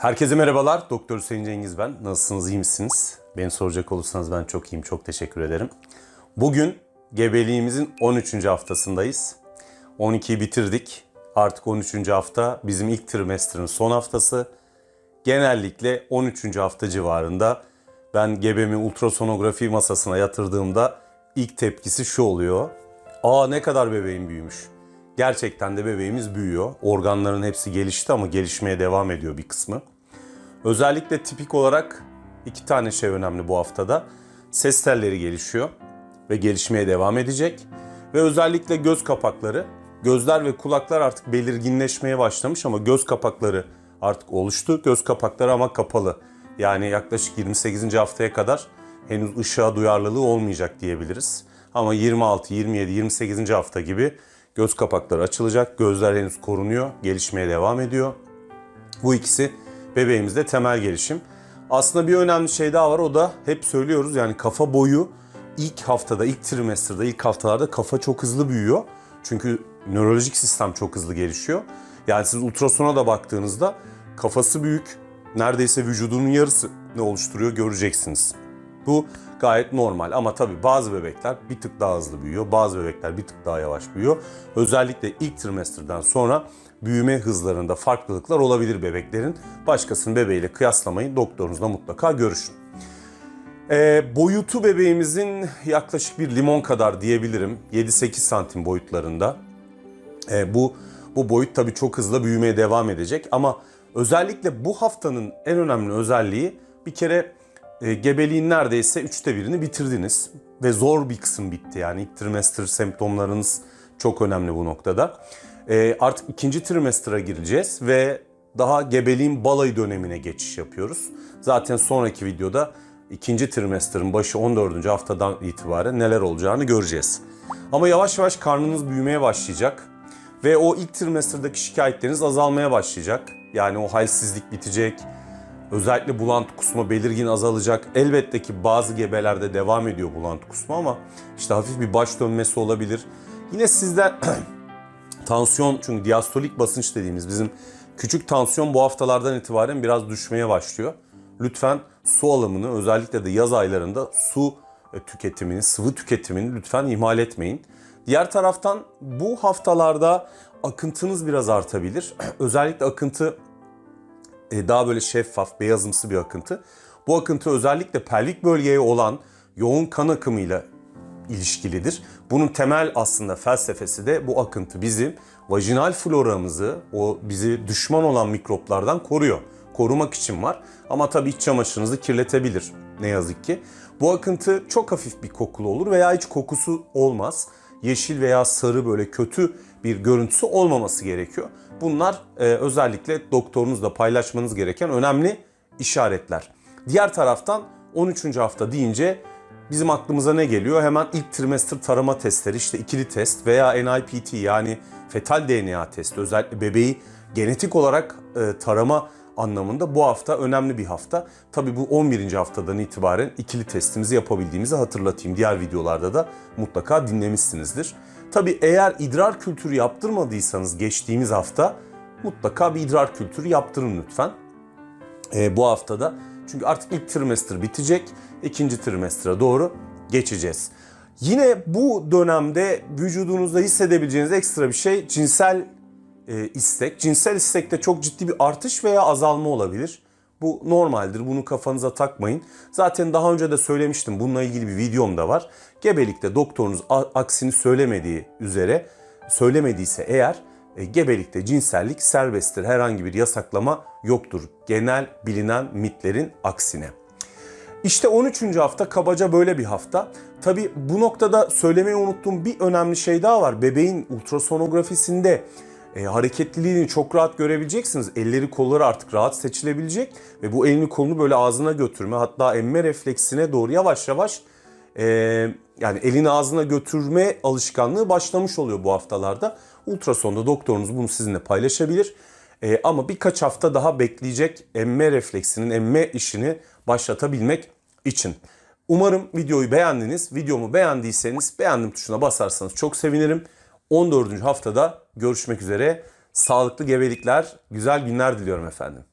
Herkese merhabalar. Doktor Hüseyin Cengiz ben. Nasılsınız, iyi misiniz? Beni soracak olursanız ben çok iyiyim. Çok teşekkür ederim. Bugün gebeliğimizin 13. haftasındayız. 12'yi bitirdik. Artık 13. hafta bizim ilk trimestrin son haftası. Genellikle 13. hafta civarında ben gebemi ultrasonografi masasına yatırdığımda ilk tepkisi şu oluyor. Aa ne kadar bebeğim büyümüş. Gerçekten de bebeğimiz büyüyor. Organların hepsi gelişti ama gelişmeye devam ediyor bir kısmı. Özellikle tipik olarak iki tane şey önemli bu haftada. Ses telleri gelişiyor ve gelişmeye devam edecek. Ve özellikle göz kapakları, gözler ve kulaklar artık belirginleşmeye başlamış ama göz kapakları artık oluştu. Göz kapakları ama kapalı. Yani yaklaşık 28. haftaya kadar henüz ışığa duyarlılığı olmayacak diyebiliriz. Ama 26, 27, 28. hafta gibi göz kapakları açılacak. Gözler henüz korunuyor, gelişmeye devam ediyor. Bu ikisi bebeğimizde temel gelişim. Aslında bir önemli şey daha var o da hep söylüyoruz yani kafa boyu ilk haftada, ilk trimesterde, ilk haftalarda kafa çok hızlı büyüyor. Çünkü nörolojik sistem çok hızlı gelişiyor. Yani siz ultrasona da baktığınızda kafası büyük, neredeyse vücudunun yarısı ne oluşturuyor göreceksiniz. Bu gayet normal ama tabii bazı bebekler bir tık daha hızlı büyüyor, bazı bebekler bir tık daha yavaş büyüyor. Özellikle ilk trimesterden sonra büyüme hızlarında farklılıklar olabilir bebeklerin. Başkasının bebeğiyle kıyaslamayın, doktorunuzla mutlaka görüşün. Ee, boyutu bebeğimizin yaklaşık bir limon kadar diyebilirim. 7-8 santim boyutlarında. Ee, bu bu boyut tabii çok hızlı büyümeye devam edecek ama özellikle bu haftanın en önemli özelliği bir kere e, gebeliğin neredeyse üçte birini bitirdiniz ve zor bir kısım bitti yani ilk trimester semptomlarınız çok önemli bu noktada. E, artık ikinci trimestra gireceğiz ve daha gebeliğin balayı dönemine geçiş yapıyoruz. Zaten sonraki videoda ikinci trimesterin başı 14. haftadan itibaren neler olacağını göreceğiz. Ama yavaş yavaş karnınız büyümeye başlayacak ve o ilk trimesterdaki şikayetleriniz azalmaya başlayacak. Yani o halsizlik bitecek, Özellikle bulantı kusma belirgin azalacak. Elbette ki bazı gebelerde devam ediyor bulantı kusma ama işte hafif bir baş dönmesi olabilir. Yine sizde tansiyon çünkü diastolik basınç dediğimiz bizim küçük tansiyon bu haftalardan itibaren biraz düşmeye başlıyor. Lütfen su alımını özellikle de yaz aylarında su e, tüketimini, sıvı tüketimini lütfen ihmal etmeyin. Diğer taraftan bu haftalarda akıntınız biraz artabilir. Özellikle akıntı daha böyle şeffaf, beyazımsı bir akıntı. Bu akıntı özellikle pelvik bölgeye olan yoğun kan akımıyla ilişkilidir. Bunun temel aslında felsefesi de bu akıntı bizim vajinal floramızı, o bizi düşman olan mikroplardan koruyor. Korumak için var ama tabii iç çamaşırınızı kirletebilir ne yazık ki. Bu akıntı çok hafif bir kokulu olur veya hiç kokusu olmaz. Yeşil veya sarı böyle kötü bir görüntüsü olmaması gerekiyor. Bunlar e, özellikle doktorunuzla paylaşmanız gereken önemli işaretler. Diğer taraftan 13. hafta deyince bizim aklımıza ne geliyor? Hemen ilk trimester tarama testleri işte ikili test veya NIPT yani fetal DNA testi özellikle bebeği genetik olarak e, tarama anlamında bu hafta önemli bir hafta. Tabii bu 11. haftadan itibaren ikili testimizi yapabildiğimizi hatırlatayım. Diğer videolarda da mutlaka dinlemişsinizdir. Tabii eğer idrar kültürü yaptırmadıysanız geçtiğimiz hafta mutlaka bir idrar kültürü yaptırın lütfen. Ee, bu haftada. Çünkü artık ilk trimester bitecek. ikinci trimestre doğru geçeceğiz. Yine bu dönemde vücudunuzda hissedebileceğiniz ekstra bir şey cinsel e, istek. Cinsel istekte çok ciddi bir artış veya azalma olabilir. Bu normaldir. Bunu kafanıza takmayın. Zaten daha önce de söylemiştim. Bununla ilgili bir videom da var. Gebelikte doktorunuz aksini söylemediği üzere söylemediyse eğer e, gebelikte cinsellik serbesttir. Herhangi bir yasaklama yoktur. Genel bilinen mitlerin aksine. İşte 13. hafta kabaca böyle bir hafta. Tabi bu noktada söylemeyi unuttuğum bir önemli şey daha var. Bebeğin ultrasonografisinde e, hareketliliğini çok rahat görebileceksiniz. Elleri kolları artık rahat seçilebilecek ve bu elini kolunu böyle ağzına götürme hatta emme refleksine doğru yavaş yavaş e, yani elini ağzına götürme alışkanlığı başlamış oluyor bu haftalarda. Ultrasonda doktorunuz bunu sizinle paylaşabilir. E, ama birkaç hafta daha bekleyecek emme refleksinin emme işini başlatabilmek için. Umarım videoyu beğendiniz. Videomu beğendiyseniz beğendim tuşuna basarsanız çok sevinirim. 14. haftada görüşmek üzere. Sağlıklı gebelikler, güzel günler diliyorum efendim.